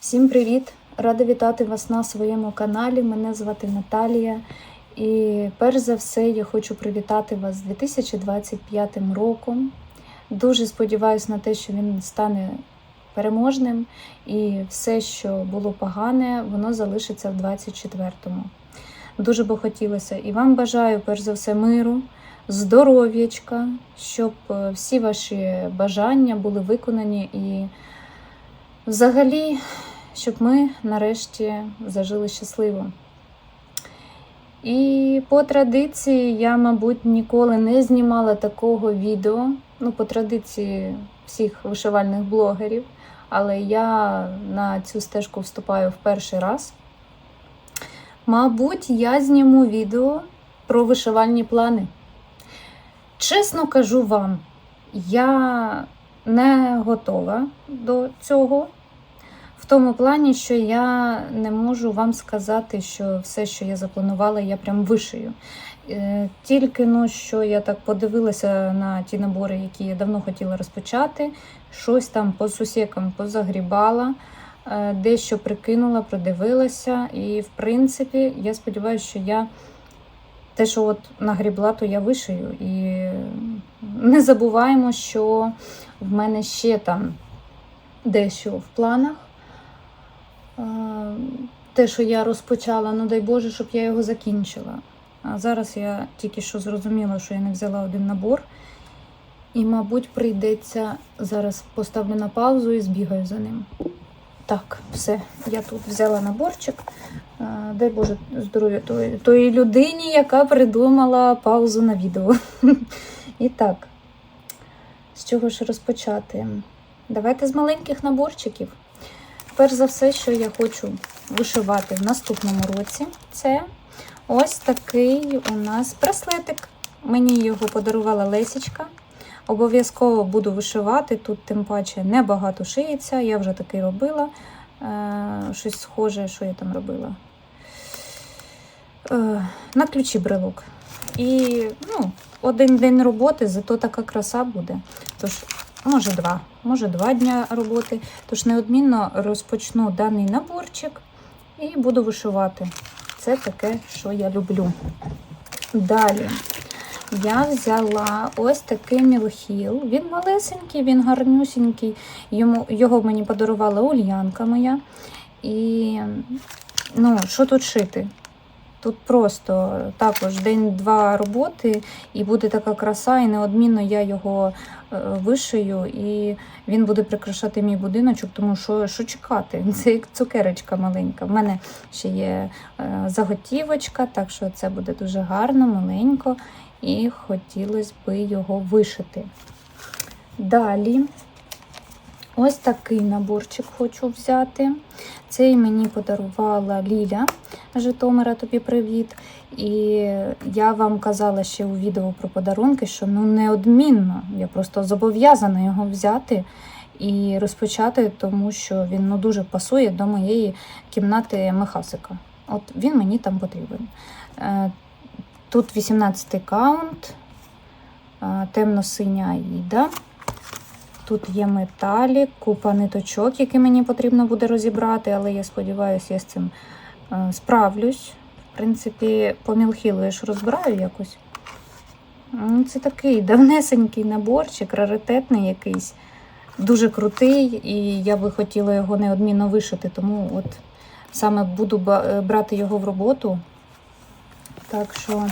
Всім привіт! Рада вітати вас на своєму каналі. Мене звати Наталія. І перш за все я хочу привітати вас з 2025 роком. Дуже сподіваюся на те, що він стане переможним, і все, що було погане, воно залишиться в 24-му. Дуже би хотілося і вам бажаю, перш за все, миру, здоров'ячка, щоб е, всі ваші бажання були виконані і взагалі, щоб ми нарешті зажили щасливо. І по традиції я, мабуть, ніколи не знімала такого відео. Ну, по традиції всіх вишивальних блогерів, але я на цю стежку вступаю в перший раз. Мабуть, я зніму відео про вишивальні плани. Чесно кажу вам, я не готова до цього. Тому плані, що я не можу вам сказати, що все, що я запланувала, я прям вишию. Е, Тільки ну, що я так подивилася на ті набори, які я давно хотіла розпочати, щось там по сусікам позагрібала, е, дещо прикинула, продивилася. І, в принципі, я сподіваюся, що я те, що от нагрібла, то я вишию. І не забуваємо, що в мене ще там дещо в планах. Те, що я розпочала, ну дай Боже, щоб я його закінчила. А зараз я тільки що зрозуміла, що я не взяла один набор. І, мабуть, прийдеться зараз поставлю на паузу і збігаю за ним. Так, все, я тут взяла наборчик. Дай Боже здоров'я тої, тої людині, яка придумала паузу на відео. І так, з чого ж розпочати? Давайте з маленьких наборчиків. Перш за все, що я хочу вишивати в наступному році, це ось такий у нас браслетик. Мені його подарувала Лесічка. Обов'язково буду вишивати. Тут, тим паче, небагато шиється. Я вже такий робила. Е, щось схоже, що я там робила. Е, на ключі брелок. І ну, один день роботи, зато така краса буде. Тож, може два, може два дня роботи. Тож неодмінно розпочну даний наборчик і буду вишивати. Це таке, що я люблю. Далі я взяла ось такий мілхіл. Він малесенький, він гарнюсінький. Йому, його мені подарувала Ульянка моя. І ну, що тут шити? Тут просто також день-два роботи, і буде така краса, і неодмінно я його е, вишию, і він буде прикрашати мій будиночок, тому що що чекати? Це як цукерочка маленька. В мене ще є е, заготівочка, так що це буде дуже гарно, маленько, і хотілося би його вишити. Далі. Ось такий наборчик хочу взяти. Цей мені подарувала Ліля Житомира, тобі привіт. І я вам казала ще у відео про подарунки, що ну неодмінно, я просто зобов'язана його взяти і розпочати, тому що він ну, дуже пасує до моєї кімнати Мехасика. От він мені там потрібен. Е, Тут 18 каунт, е, темно-синя аїда. Тут є металік, купа ниточок, які мені потрібно буде розібрати, але я сподіваюся, я з цим е, справлюсь. В принципі, по мілхілу я ж розбираю якось. М, Це такий давнесенький наборчик, раритетний якийсь, дуже крутий, і я би хотіла його неодмінно вишити, тому от саме буду е, брати його в роботу. Так що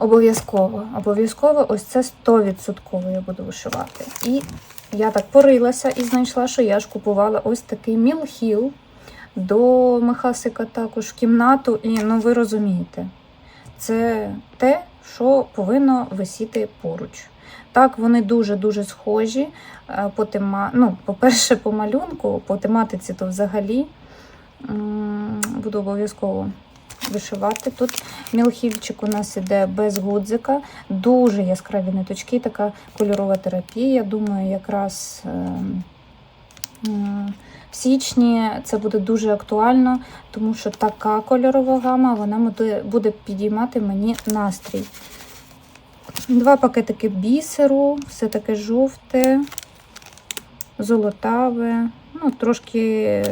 обов'язково, обов'язково ось це 100% я буду вишивати. І я так порилася і знайшла, що я ж купувала ось такий мілхіл до Мехасика також в кімнату. І ну ви розумієте, це те, що повинно висіти поруч. Так, вони дуже-дуже схожі. е, По тема... ну, по-перше, по малюнку, по тематиці, то взагалі буду обов'язково вишивати. Тут мілхівчик у нас іде без гудзика, дуже яскраві ниточки, така кольорова терапія. Я Думаю, якраз е, в січні це буде дуже актуально, тому що така кольорова гама вона буде підіймати мені настрій. Два пакетики бісеру, все таке жовте, золотаве. ну, трошки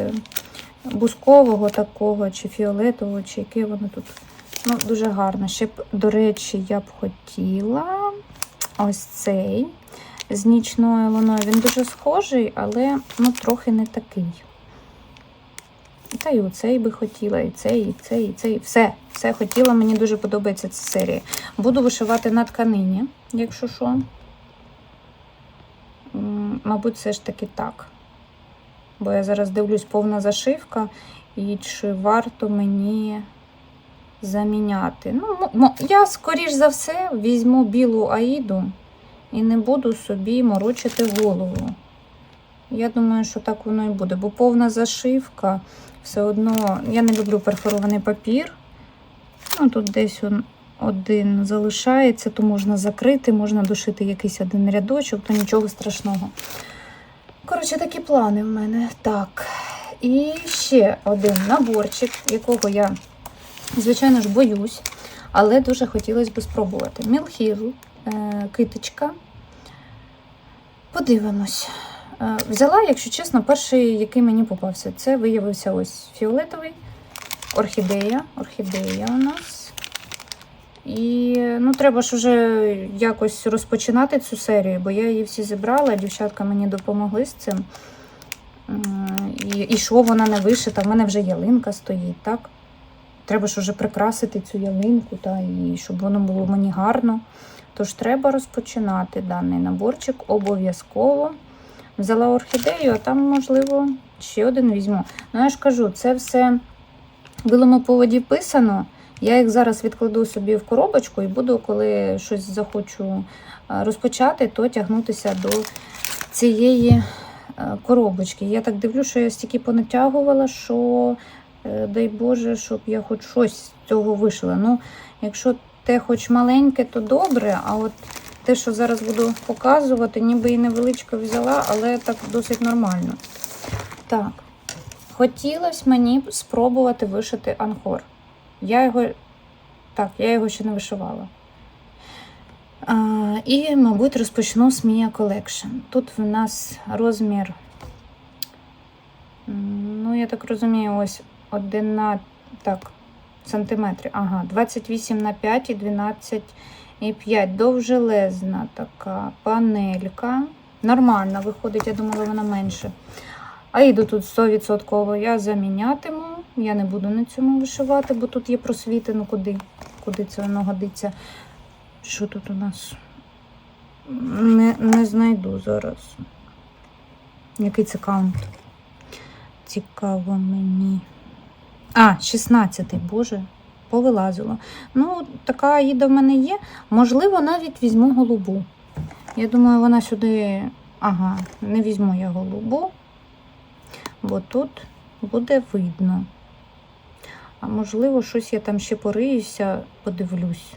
бускового такого, чи фіолетового, чи яке воно тут. Ну, дуже гарно. Ще б, до речі, я б хотіла ось цей з нічною луною. Він дуже схожий, але ну, трохи не такий. Та й оцей би хотіла, і цей, і цей, і цей. Все, все хотіла. Мені дуже подобається ця серія. Буду вишивати на тканині, якщо що. Мабуть, все ж таки так. Бо я зараз дивлюсь повна зашивка, і чи варто мені заміняти. Ну, я, скоріш за все, візьму білу аїду і не буду собі морочити голову. Я думаю, що так воно і буде, бо повна зашивка все одно. Я не люблю перфорований папір. Ну, тут десь он один залишається, то можна закрити, можна дошити якийсь один рядочок, то нічого страшного. Коротше, такі плани в мене. Так. І ще один наборчик, якого я, звичайно ж, боюсь, але дуже хотілося б спробувати. Мілхіл, е, киточка. Подивимось. Е, Взяла, якщо чесно, перший, який мені попався. Це виявився ось фіолетовий, орхідея. Орхідея у нас. І ну, треба ж уже якось розпочинати цю серію, бо я її всі зібрала, дівчатка мені допомогли з цим. І, і що вона не вишита? В мене вже ялинка стоїть, так? Треба ж уже прикрасити цю ялинку, та, і щоб воно було мені гарно. Тож треба розпочинати даний наборчик обов'язково. Взяла орхідею, а там, можливо, ще один візьму. Ну, я ж кажу, це все в білому поводі писано. Я їх зараз відкладу собі в коробочку і буду, коли щось захочу е, розпочати, то тягнутися до цієї е, коробочки. Я так дивлюсь, що я стільки понатягувала, що е, дай Боже, щоб я хоч щось з цього вишила. Ну, якщо те хоч маленьке, то добре, а от те, що зараз буду показувати, ніби і невеличко взяла, але так досить нормально. Так, хотілося мені спробувати вишити анхор. Я його. Так, я його ще не вишивала. А, і, мабуть, розпочну з Mia Collection. Тут в нас розмір, ну, я так розумію, ось 11 так, сантиметрів. Ага, 28 на 5 і 12 і 5. Довжелезна така панелька. Нормально виходить, я думала, вона менше. А йду тут 100% я замінятиму. Я не буду на цьому вишивати, бо тут є просвіти. Ну куди? Куди це воно годиться? Що тут у нас? Не, не знайду зараз. Який це каунт? Цікаво мені. А, 16-й, боже, повилазило. Ну, така аїда в мене є. Можливо, навіть візьму голубу. Я думаю, вона сюди. Ага, не візьму я голубу, бо тут буде видно. А можливо, щось я там ще пориюся, подивлюсь.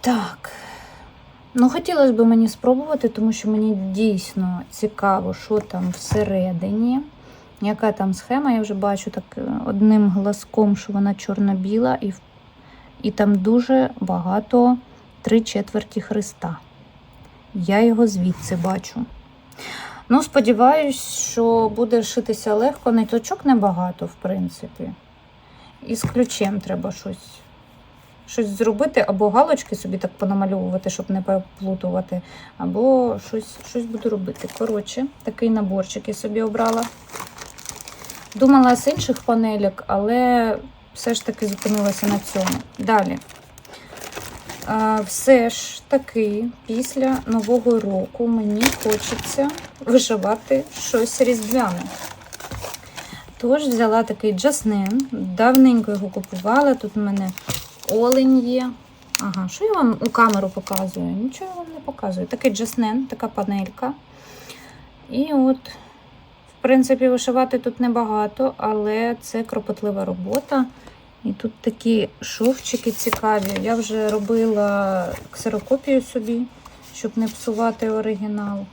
Так. Ну, хотілося б мені спробувати, тому що мені дійсно цікаво, що там всередині. Яка там схема, я вже бачу так е, одним глазком, що вона чорно-біла, і, і там дуже багато три четверті Христа. Я його звідси бачу. Ну, сподіваюсь, що буде шитися легко, ниточок небагато, в принципі. І з ключем треба щось, щось зробити, або галочки собі так понамальовувати, щоб не переплутувати, або щось, щось буду робити. Коротше, такий наборчик я собі обрала. Думала з інших панелек, але все ж таки зупинилася на цьому. Далі. Все ж таки, після Нового року мені хочеться вишивати щось різдвяне. Тож взяла такий джаснин. Давненько його купувала. Тут в мене олень є. Ага, що я вам у камеру показую? Нічого я вам не показую. Такий джаснин, така панелька. І от в принципі, вишивати тут небагато, але це кропотлива робота. І тут такі шовчики цікаві. Я вже робила ксерокопію собі, щоб не псувати оригінал.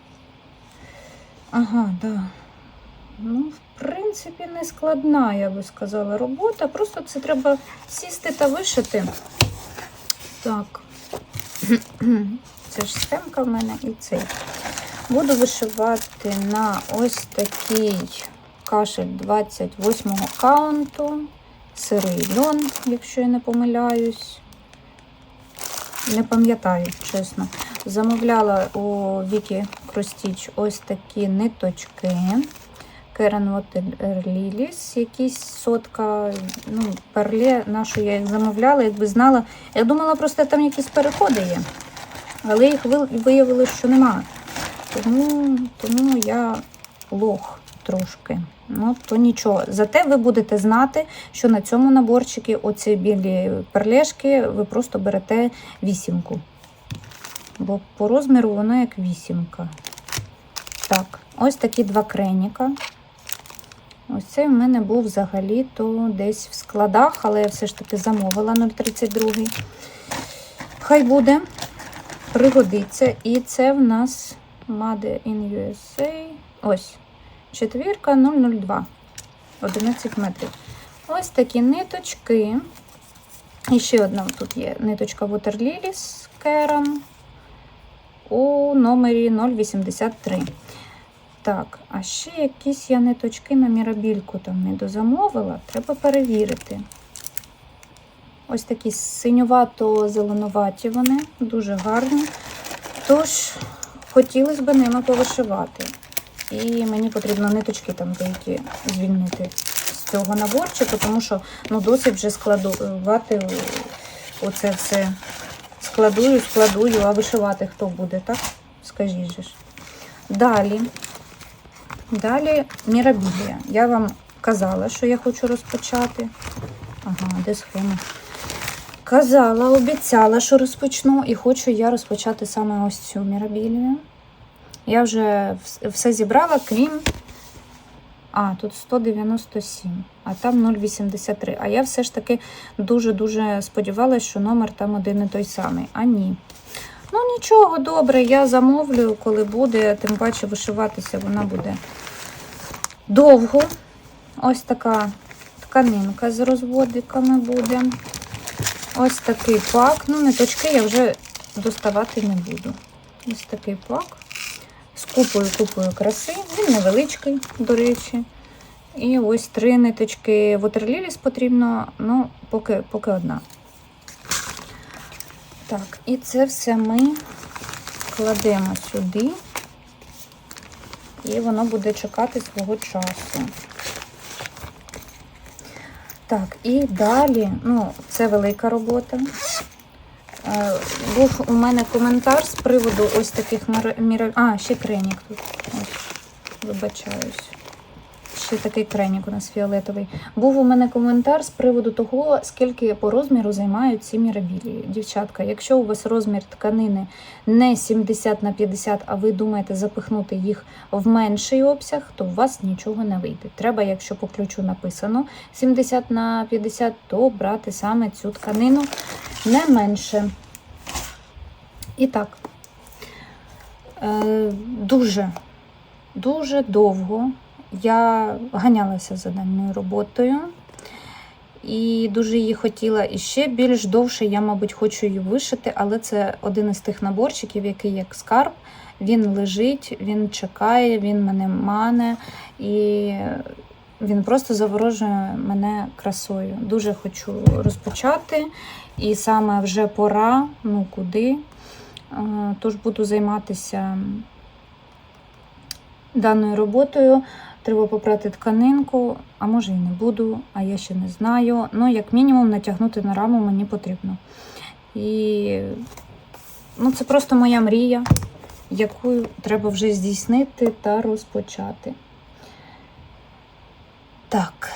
Ага, да. Ну, в принципі, не складна, я би сказала, робота. Просто це треба сісти та вишити. Так. Це ж схемка в мене і цей. Буду вишивати на ось такий кашель 28 каунту, сирий льон, якщо я не помиляюсь. Не пам'ятаю, чесно. Замовляла у Вікі Кростіч ось такі ниточки. Керен Water Lilies, якісь сотка, ну, перле, нашу я їх замовляла, якби знала. Я думала, просто там якісь переходи є. Але їх ви- виявилось, що нема. Тому, тому я лох трошки. Ну, то нічого. Зате ви будете знати, що на цьому наборчикі оці білі перлешки ви просто берете вісімку. Бо по розміру воно як вісімка. Так, ось такі два креніка. Ось цей в мене був взагалі-то десь в складах, але я все ж таки замовила 0,32. Хай буде, пригодиться. І це в нас Made in USA. Ось. Четвірка 002. 11 метрів. Ось такі ниточки. І ще одна тут є ниточка Water Lilies Керам у номері 083. Так, а ще якісь я ниточки на мірабільку там не дозамовила. Треба перевірити. Ось такі синювато-зеленуваті вони, дуже гарні. Тож, хотілося б ними повишивати. І мені потрібно ниточки там деякі звільнити з цього наборчика, тому що ну, досить вже складувати оце все. Складую, складую, а вишивати хто буде, так? Скажіть же. Далі. Далі мірабілія. Я вам казала, що я хочу розпочати. Ага, де схема? Казала, обіцяла, що розпочну, і хочу я розпочати саме ось цю мірабілію. Я вже все зібрала, крім. А, тут 197, а там 0,83. А я все ж таки дуже-дуже сподівалася, що номер там один і той самий. А ні. Ну нічого, добре, я замовлю, коли буде, тим паче вишиватися вона буде довго. Ось така тканинка з розводиками буде. Ось такий пак. Ну, ниточки я вже доставати не буду. Ось такий пак. З купою купою краси. Він невеличкий, до речі. І ось три ниточки Waterlilies потрібно, ну, поки, поки одна. Так, і це все ми кладемо сюди, і воно буде чекати свого часу. Так, і далі, ну, це велика робота. Е, Був у мене коментар з приводу ось таких міра... А, ще кренік тут. Вибачаюсь. Ще такий кренік у нас фіолетовий. Був у мене коментар з приводу того, скільки по розміру займають ці мірабілії. Дівчатка, якщо у вас розмір тканини не 70 на 50, а ви думаєте запихнути їх в менший обсяг, то у вас нічого не вийде. Треба, якщо по ключу написано 70 на 50, то брати саме цю тканину не менше. І так, е, дуже, дуже довго я ганялася за даною роботою і дуже її хотіла. І ще більш довше я, мабуть, хочу її вишити, але це один із тих наборчиків, який як скарб. Він лежить, він чекає, він мене мане і він просто заворожує мене красою. Дуже хочу розпочати, і саме вже пора, ну куди. Е, Тож буду займатися даною роботою. Треба попрати тканинку, а може і не буду, а я ще не знаю. Ну, як мінімум, натягнути на раму мені потрібно. І ну, це просто моя мрія, яку треба вже здійснити та розпочати. Так.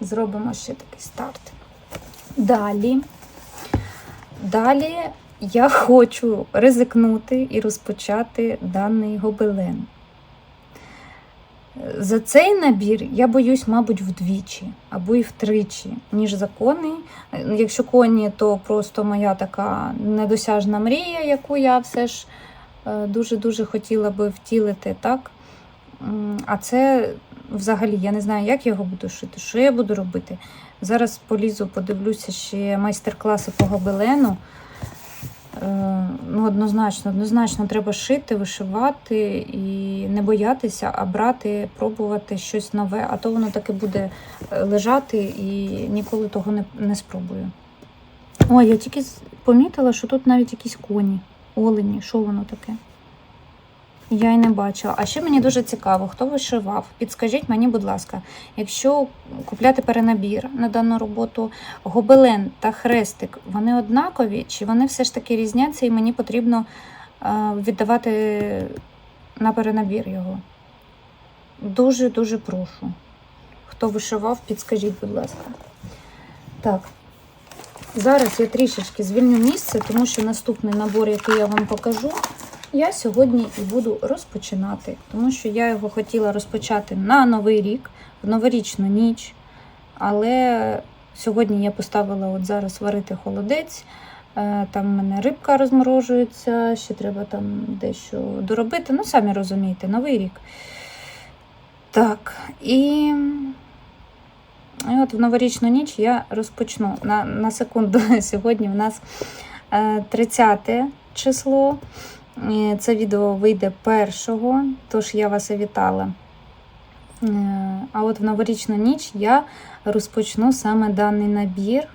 Зробимо ще такий старт. Далі. Далі я хочу ризикнути і розпочати даний гобелен. За цей набір я боюсь, мабуть, вдвічі або і втричі, ніж за коней. Якщо коні, то просто моя така недосяжна мрія, яку я все ж е, дуже-дуже хотіла би втілити, так? А це взагалі я не знаю, як я його буду шити, що я буду робити. Зараз полізу, подивлюся ще майстер-класи по гобелену. Е, Ну, однозначно, однозначно треба шити, вишивати і не боятися, а брати, пробувати щось нове, а то воно таки буде е, лежати і ніколи того не, не спробую. Ой, я тільки помітила, що тут навіть якісь коні, олені. Що воно таке? Я й не бачила. А ще мені дуже цікаво, хто вишивав. Підскажіть мені, будь ласка, якщо купляти перенабір на дану роботу, гобелен та хрестик, вони однакові, чи вони все ж таки різняться, і мені потрібно е, віддавати на перенабір його? Дуже-дуже прошу. Хто вишивав, підскажіть, будь ласка. Так. Зараз я трішечки звільню місце, тому що наступний набор, який я вам покажу, я сьогодні і буду розпочинати, тому що я його хотіла розпочати на Новий рік, в новорічну ніч. Але сьогодні я поставила от зараз варити холодець. Е, Там в мене рибка розморожується, ще треба там дещо доробити. Ну, самі розумієте, новий рік. Так, і, і от в новорічну ніч я розпочну. На, на секунду, сьогодні в нас е, 30 число. Е, Це відео вийде першого, тож я вас і вітала. Е, А от в новорічну ніч я розпочну саме даний набір.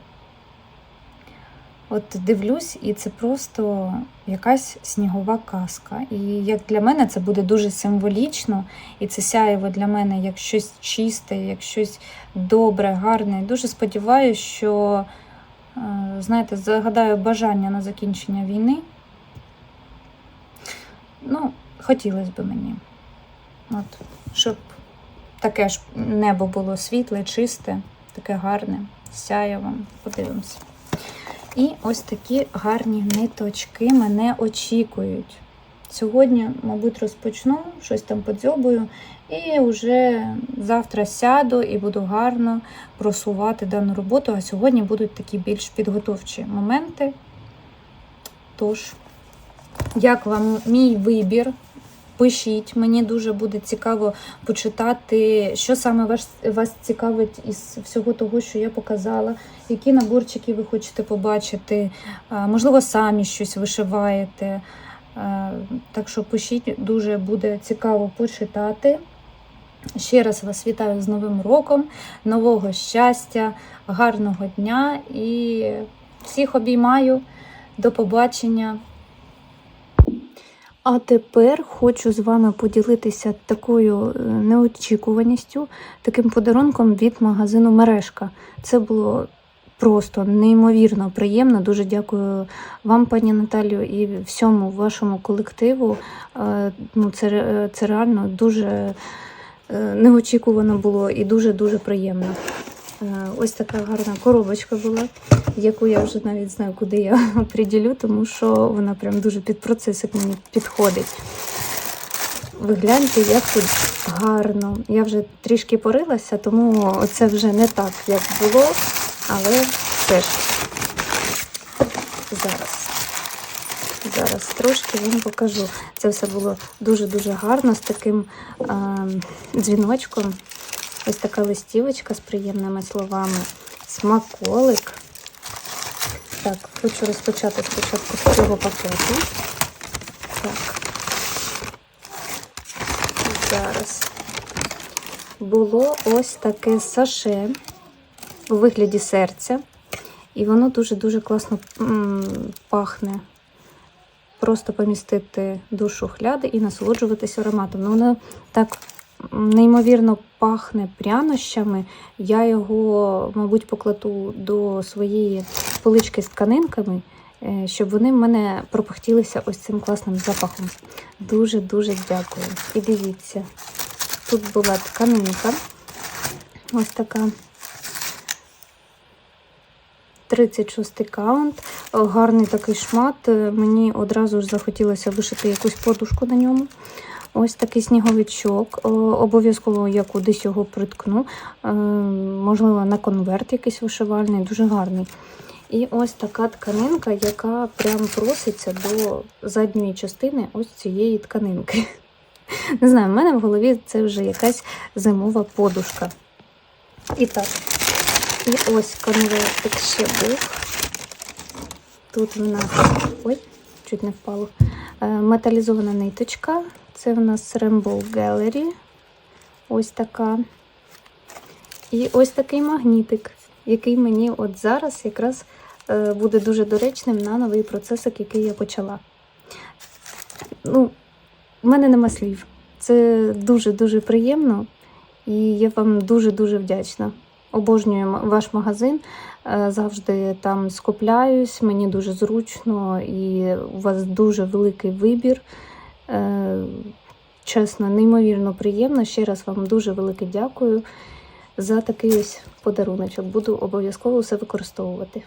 От дивлюсь, і це просто якась снігова казка. І як для мене це буде дуже символічно, і це сяєво для мене як щось чисте, як щось добре, гарне. Дуже сподіваюся, що, е, знаєте, загадаю бажання на закінчення війни. Хотілося б мені. От, щоб таке ж небо було світле, чисте, таке гарне, сяєво. Подивимося. І ось такі гарні ниточки мене очікують. Сьогодні, мабуть, розпочну, щось там подзьобую, і вже завтра сяду і буду гарно просувати дану роботу. А сьогодні будуть такі більш підготовчі моменти. Тож, як вам мій вибір? Пишіть, мені дуже буде цікаво почитати, що саме вас, вас цікавить із всього того, що я показала, які наборчики ви хочете побачити, можливо, самі щось вишиваєте. Так що пишіть, дуже буде цікаво почитати. Ще раз вас вітаю з Новим роком, нового щастя, гарного дня і всіх обіймаю. До побачення. А тепер хочу з вами поділитися такою е, неочікуваністю, таким подарунком від магазину Мережка. Це було просто неймовірно приємно. Дуже дякую вам, пані Наталію, і всьому вашому колективу. Е, Ну, це, це реально дуже е, неочікувано було і дуже-дуже приємно. Е, Ось така гарна коробочка була, яку я вже навіть знаю, куди я приділю, тому що вона прям дуже під процесик мені підходить. Ви гляньте, як тут гарно. Я вже трішки порилася, тому це вже не так, як було, але теж зараз. Зараз трошки вам покажу. Це все було дуже-дуже гарно з таким а, дзвіночком. Ось така листівочка з приємними словами. Смаколик. Так, хочу розпочати спочатку з цього пакету. Так. Зараз. Було ось таке саше у вигляді серця. І воно дуже-дуже класно пахне. Просто помістити до шухляди і насолоджуватися ароматом. Ну, воно так неймовірно пахне прянощами. Я його, мабуть, покладу до своєї полички з тканинками, е, щоб вони в мене пропахтілися ось цим класним запахом. Дуже-дуже дякую. І дивіться, тут була тканинка. Ось така. 36 каунт, гарний такий шмат. Е, Мені одразу ж захотілося вишити якусь подушку на ньому. Ось такий сніговичок. Обов'язково я кудись його приткну. Е, Можливо, на конверт якийсь вишивальний, дуже гарний. І ось така тканинка, яка прям проситься до задньої частини ось цієї тканинки. Не знаю, в мене в голові це вже якась зимова подушка. І так, і ось конвертик ще був. Тут в нас. Ой, чуть не впало. Е, Металізована ниточка. Це в нас Rainbow Gallery. Ось така. І ось такий магнітик, який мені от зараз якраз е, буде дуже доречним на новий процесик, який я почала. Ну, в мене нема слів. Це дуже-дуже приємно, і я вам дуже-дуже вдячна. Обожнюю ваш магазин. Е, Завжди там скупляюсь, мені дуже зручно і у вас дуже великий вибір. Е, Чесно, неймовірно приємно. Ще раз вам дуже велике дякую за такий ось подаруночок. Буду обов'язково все використовувати.